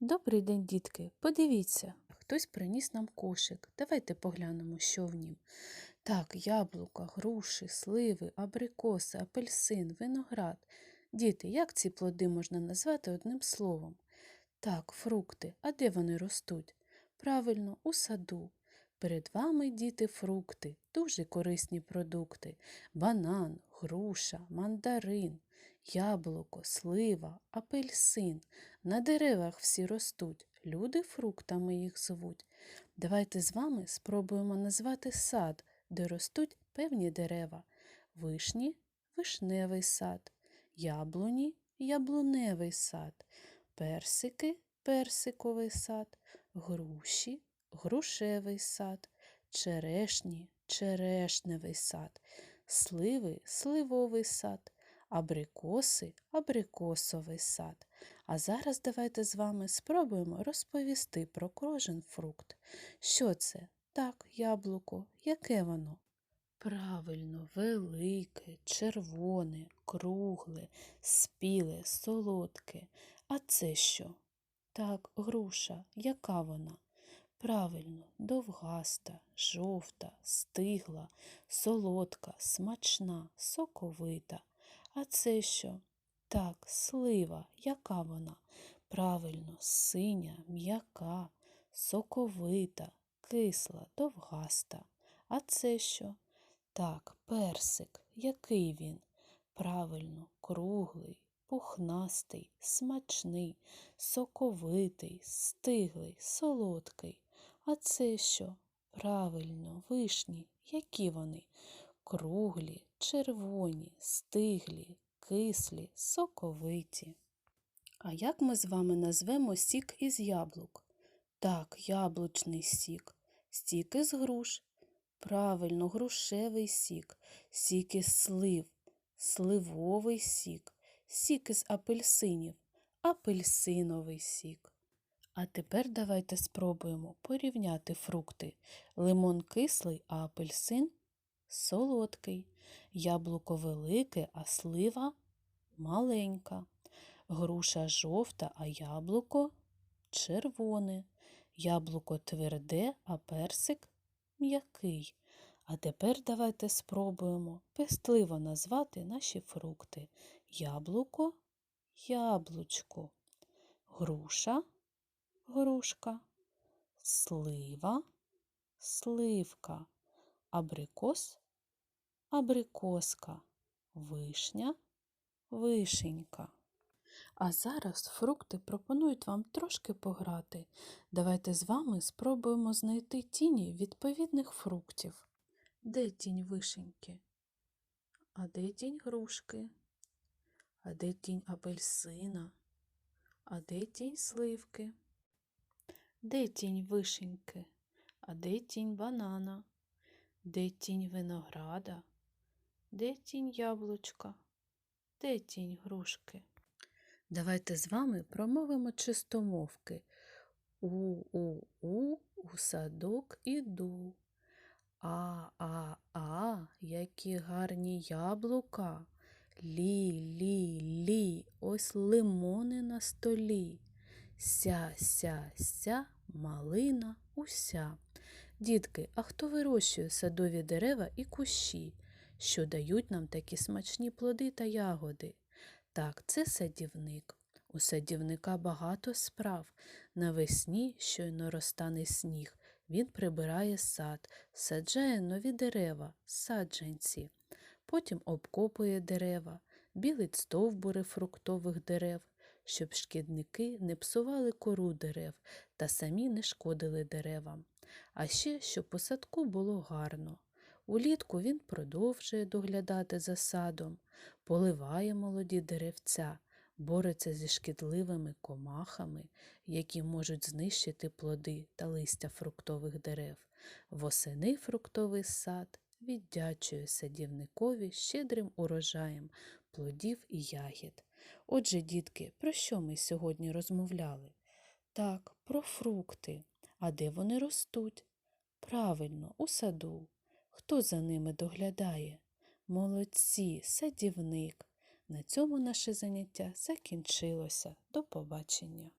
Добрий день, дітки. Подивіться, хтось приніс нам кошик. Давайте поглянемо, що в нім. Так, яблука, груші, сливи, абрикоси, апельсин, виноград. Діти, як ці плоди можна назвати одним словом? Так, фрукти. А де вони ростуть? Правильно, у саду. Перед вами, діти, фрукти, дуже корисні продукти. Банан, груша, мандарин, яблуко, слива, апельсин. На деревах всі ростуть, люди фруктами їх звуть. Давайте з вами спробуємо назвати сад, де ростуть певні дерева. Вишні вишневий сад, яблуні яблуневий сад, персики персиковий сад, груші грушевий сад, черешні черешневий сад, сливи сливовий сад, абрикоси абрикосовий сад. А зараз давайте з вами спробуємо розповісти про кожен фрукт. Що це? Так, яблуко. Яке воно? Правильно, велике, червоне, кругле, спіле, солодке. А це що? Так, груша. Яка вона? Правильно, довгаста, жовта, стигла, солодка, смачна, соковита. А це що? Так, слива. Яка вона? Правильно, синя, м'яка, соковита, кисла, довгаста. А це що? Так, персик. Який він? Правильно, круглий, пухнастий, смачний, соковитий, стиглий, солодкий. А це що? Правильно, вишні. Які вони? Круглі, червоні, стиглі, кислі, соковиті. А як ми з вами назвемо сік із яблук? Так, яблучний сік. Сік із груш. Правильно, грушевий сік, сік із слив, сливовий сік, сік із апельсинів, апельсиновий сік. А тепер давайте спробуємо порівняти фрукти. Лимон кислий, а апельсин солодкий, яблуко велике, а слива маленька, груша жовта, а яблуко червоне, яблуко тверде, а персик м'який. А тепер давайте спробуємо пестливо назвати наші фрукти. Яблуко яблучко, груша грушка, слива сливка, абрикос абрикоска, вишня вишенька. А зараз фрукти пропонують вам трошки пограти. Давайте з вами спробуємо знайти тіні відповідних фруктів. Де тінь вишеньки? А де тінь грушки? А де тінь апельсина? А де тінь сливки? Де тінь вишеньки? А де тінь банана? Де тінь винограда? Де тінь яблучка? Де тінь грушки? Давайте з вами промовимо чистомовки. У-у-у, у садок іду. А-а-а, які гарні яблука. Лі-лі-лі, ось лимони на столі. Ся-ся-ся, малина уся. Дітки, а хто вирощує садові дерева і кущі, що дають нам такі смачні плоди та ягоди? Так, це садівник. У садівника багато справ. Навесні, щойно розтане сніг, він прибирає сад, саджає нові дерева, саджанці. Потім обкопує дерева, білить стовбури фруктових дерев, щоб шкідники не псували кору дерев та самі не шкодили деревам. А ще, щоб у садку було гарно. Улітку він продовжує доглядати за садом, поливає молоді деревця, бореться зі шкідливими комахами, які можуть знищити плоди та листя фруктових дерев. Восени фруктовий сад віддячує садівникові щедрим урожаєм плодів і ягід. Отже, дітки, про що ми сьогодні розмовляли? Так, про фрукти. А де вони ростуть? Правильно, у саду. Хто за ними доглядає? Молодці, садівник. На цьому наше заняття закінчилося. До побачення.